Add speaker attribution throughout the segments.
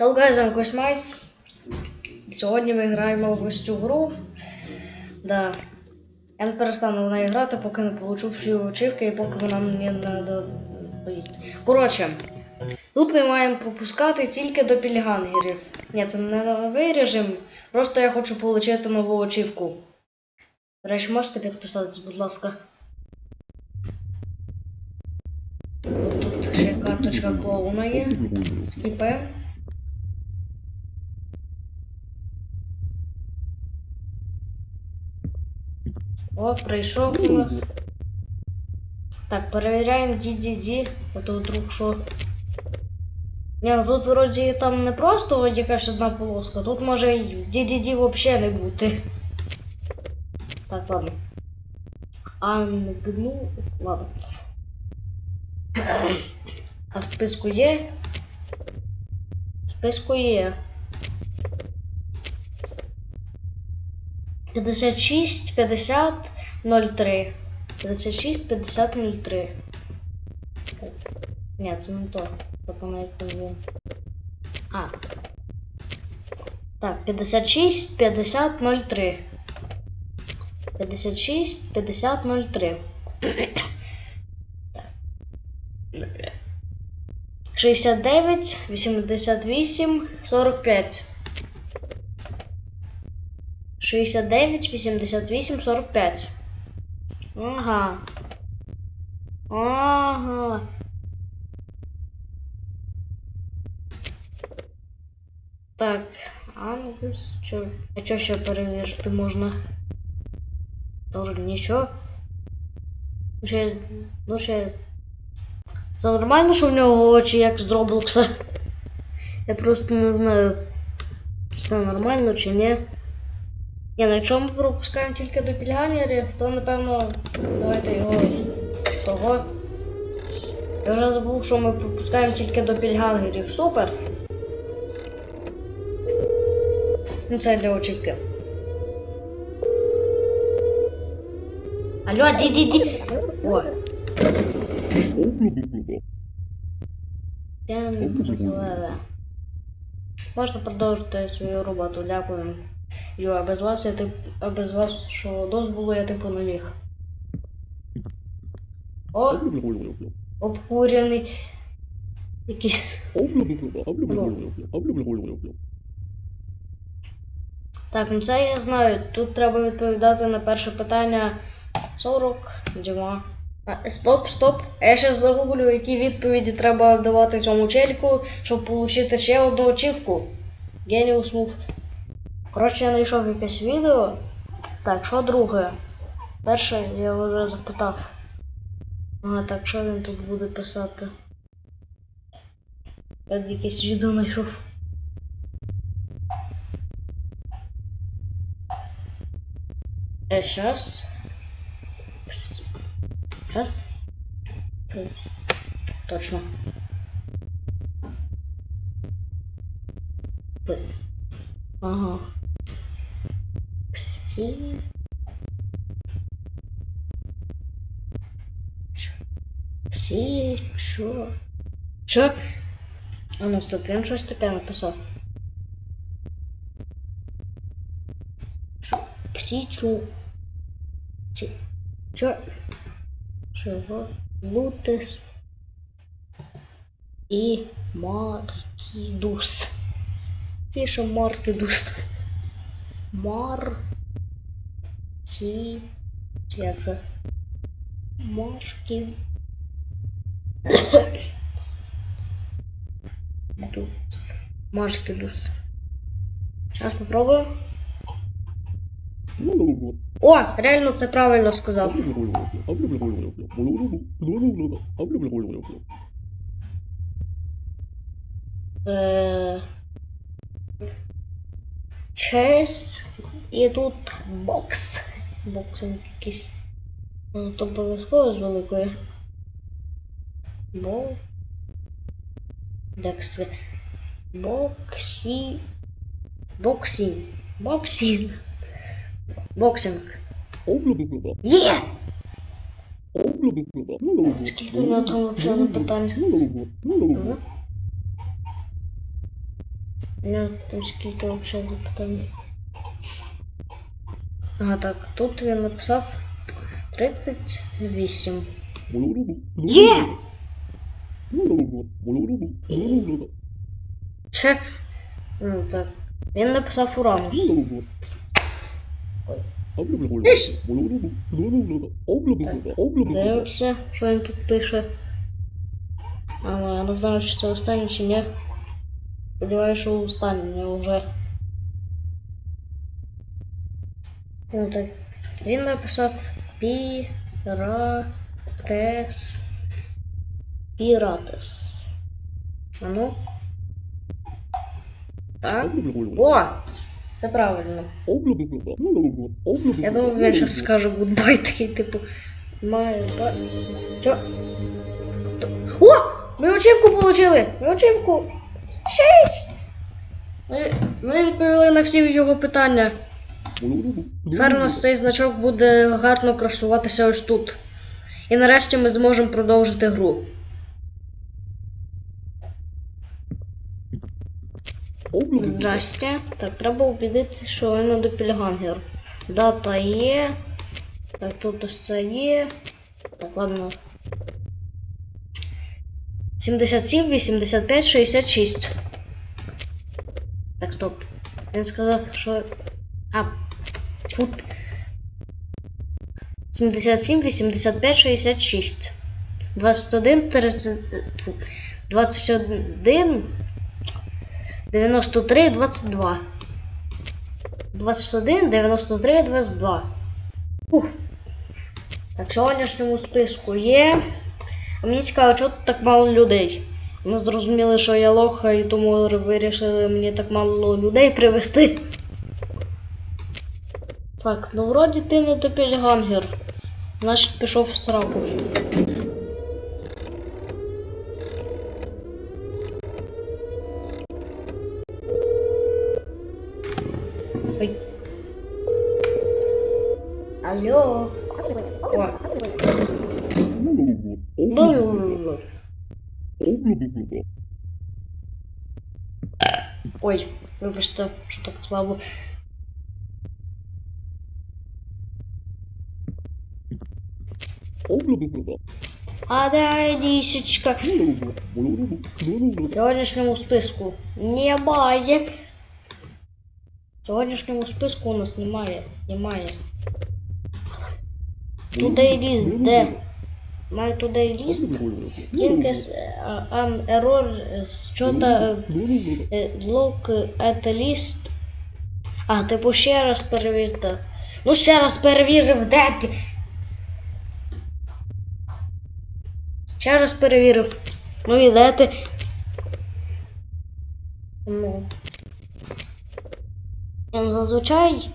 Speaker 1: Hello guys, I'm Mice. Сьогодні ми граємо в ось цю гру. Да. Я не перестану в неї грати, поки не получу всі очівки і поки вона мені не до- доїсть. Коротше, тут ми маємо пропускати тільки до пілігангерів. Ні, це не новий режим. Просто я хочу отримати нову очівку. До речі, можете підписатись, будь ласка. Тут ще карточка клоуна є. Скіпаємо. О, прийшов у нас. Так, перевіряємо DDD, а то вдруг що. Ні, ну тут вроді там не просто якась одна полоска, тут може і DDD взагалі не бути. Так, ладно. Ангну. Ладно. А в списку є? В списку є. 56, 50, 03. 56, 50, 03. Так. Ні, це не то. То помилка є. А. Так, 56, 50, 03. 56, 50, 03. Так. 69, 88, 45. 69, 88, 45. Ага. Ага. Так, Ангус, чо? А що ще перевірити можна? Тоже нічого. Ну, Ще, ну ще. Це нормально, що в нього очі як з Дроблокса? Я просто не знаю, це нормально чи ні. Ні, ну якщо ми пропускаємо тільки до пільганерів, то напевно давайте його того. Я вже забув, що ми пропускаємо тільки до пільгангерів. Супер. Ну це для очівки. Алло, ді ді ді. О, я не. Можна продовжити свою роботу, дякую. Йо, а без вас я тип, а без вас що дозволу я типу не міг. О, обкурений. Якийсь. Так, ну це я знаю. Тут треба відповідати на перше питання 40, Діма. А, стоп, стоп. Я ще загуглю, які відповіді треба давати цьому чельку, щоб отримати ще одну очівку. Genius Move. Коротше, я знайшов якесь відео. Так, що друге? Перше я вже запитав. Ага, так, що він тут буде писати? Я якесь відео знайшов. Е, щас. Раз. Раз. Точно. Ага. Всі. Всі, що? Що? А ну стоп, він щось таке написав. Що? Всі чу. Ці. Що? Чого? Лутес. І Маркідус. Який ще Маркідус? Мар. Кі. Чи як це? Маркі. Дус. Маркідус. Зараз попробую. О, реально це правильно сказав. Е, Честь і тут бокс. Боксинг якийсь. Ну, то обов'язково з великої. Бо. Декс. Боксі. Боксінг. Боксінг. Боксинг. Є! Скільки в мене там взагалі запитань? Ага. мене там скільки взагалі запитань. Ага, так, тут він написав 38. Є! Чи? Ну так. Він написав Уранус. Дивимося, що він тут пише. Але я не знаю, чи це останнє чи ні. Сподіваюся, що останнє вже. Ну так. Він написав Піратес. Піратес. А ну. Так. О! Це правильно. Я думав, він зараз скаже гудбай такий, типу. Ба. Чо? О! Ми очівку получили! Ми очівку! Шість! Ми, ми відповіли на всі його питання. Тепер у нас цей значок буде гарно красуватися ось тут. І нарешті ми зможемо продовжити гру. Здрасте. Так, треба убедити, що він не допільгангер. Дата є. Так, тут ось це є. Так, ладно. 77, 85, 66. Так, стоп. Він сказав, що. А. Тут. 77, 85, 66. 21, 30, 21, 93, 22. 21, 93, 22. Ух. Так, в сьогоднішньому списку є. А мені цікаво, чого тут так мало людей. Ми зрозуміли, що я лоха, і тому вирішили мені так мало людей привезти. Так, ну вроді ти не допільгангер. Значить пішов в. Ой. Алло. О. Бу-бу-бу-бу. Ой, вибачте, що так слабо. А де дісечка? В сьогоднішньому списку немає. В сьогоднішньому списку у нас немає. Немає. Туди ліст, де? Має туди ліст. Тільки an error чого-то look at list. А, типу ще раз перевірте. Ну ще раз перевірив, де ти. Ще раз перевірив. Ну і де ти? Ну, Зазвичай,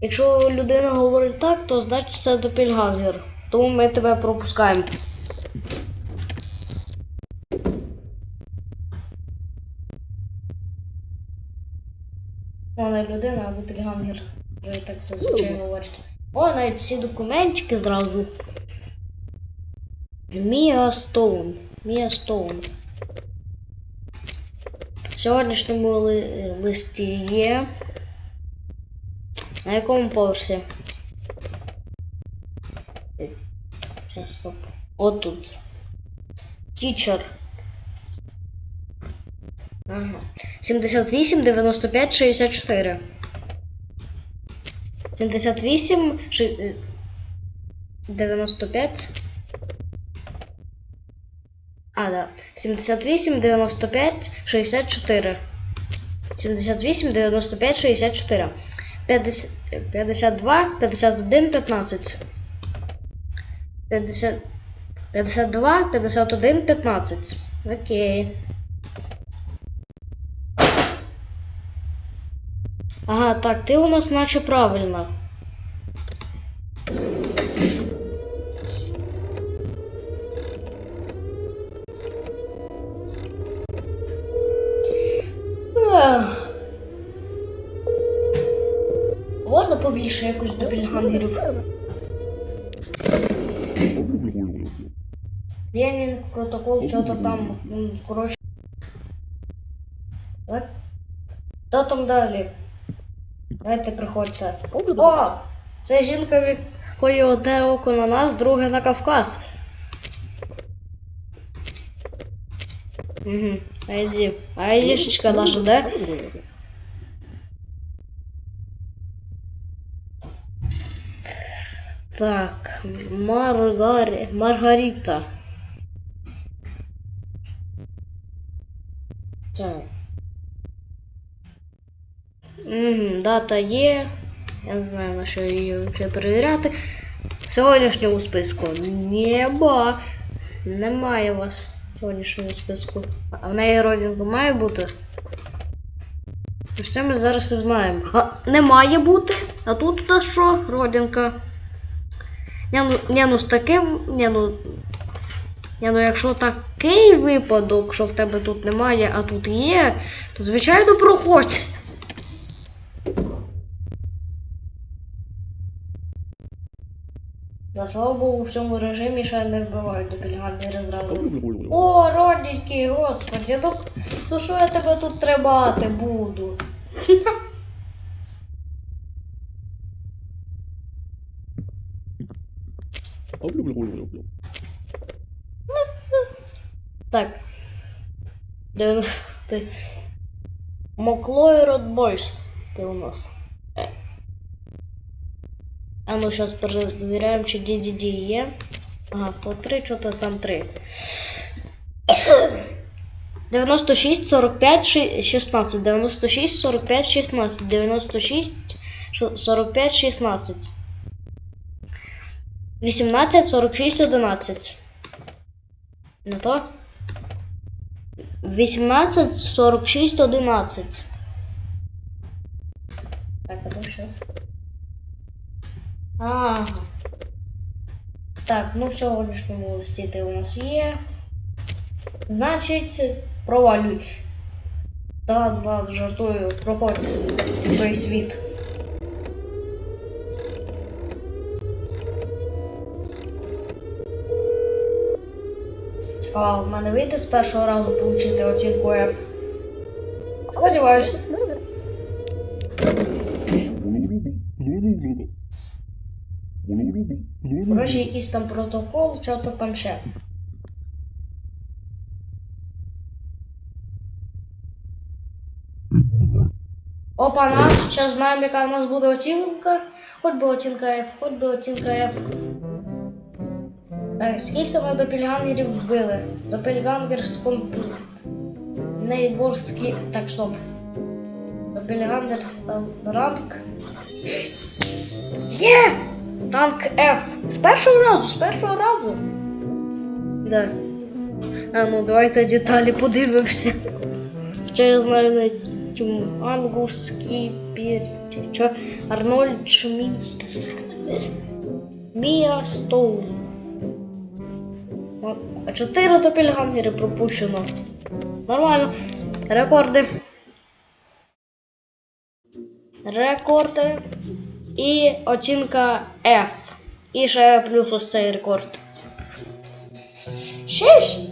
Speaker 1: якщо людина говорить так, то значить це допільгангер. Тому ми тебе пропускаємо. Вона людина, а допільгангер. Я так зазвичай говорять. О, навіть всі документики зразу. Мія Стоун. Мія Стоун. В сьогоднішньому ли- листі є. На якому поверсі? Зараз стоп. Отут. Тічер. Ага. 78, 95, 64. 78, ши- е, 95. А, да. 78, 95, 64. 78, 95, 64. 50, 52, 51, 15. 50, 52, 51, 15. Окей. Ага, так, ти у нас наче правильно. Можна побільше якось допільгангерів? Ленін, протокол, що-то там. м, Коротше. Хто там далі? Давайте приходьте. О! Це жінка, в якої одне око на нас, друге на Кавказ. Угу. Айді. Айдішечка наша, де? Так, Маргари... Маргарита. Так. Угу, дата є. Я не знаю, на що її вже перевіряти. В сьогоднішньому списку. Неба. Немає вас в сьогоднішньому списку. А в неї родинка має бути? Все ми зараз і знаємо. А, не має бути. А тут та що? Родинка. Ні, ну, ні, ну з таким. Ні, ну. Ні, ну якщо такий випадок, що в тебе тут немає, а тут є, то звичайно проходь. Да, слава Богу, в цьому режимі ще не вбивають допільганери зразу. О, родненький, господи, ну, ну що я тебе тут требати буду? Так. 90. Моклой Ротбойс. Ти у нас. Е. А ну зараз перевіряємо, чи DDD є. Ага, по 3, що-то там 3. 96, 45, ши- 16. 96, 45, 16. 96, шо- 45, 16. 18, 46, 11. Не то? 18, 46, 11. Так, а то сейчас. Ага. Так, ну в сьогоднішньому листі ти у нас є. Значить, провалюй. Та ладно, жартую, проходь в той світ. Цікаво, в мене вийде з першого разу отримати оцінку F. Сподіваюсь. Коротше, якийсь там протокол, що-то там ще. Опа-на, зараз знаємо, яка в нас буде оцінка. Хоч би оцінка F, хоч би оцінка F. Так, скільки ми допільгангерів вбили? Допільгангер з комп... Нейборський... Так, стоп. Допільгангер е, ранг... Є! Ранг F. З першого разу, з першого разу. Да. А ну, давайте деталі подивимося. Хоча я знаю навіть чому. Ангус, Кіпір... Що? Арнольд Шмідт. Мія Стоун. О, А чотири допільгангери пропущено. Нормально. Рекорди. Рекорди. І оцінка F. І ще плюс ось цей рекорд. Шість.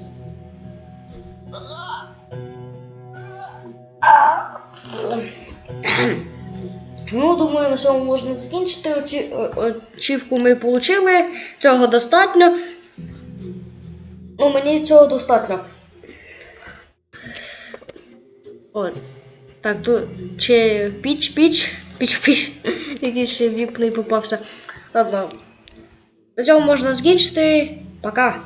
Speaker 1: Ну, думаю, на цьому можна закінчити. О- очівку ми отримали. Цього достатньо. Ну, мені цього достатньо. От. Так, тут ще піч, піч, піч, піч. Якийсь віпний попався. Ладно. На цьому можна закінчити. Пока.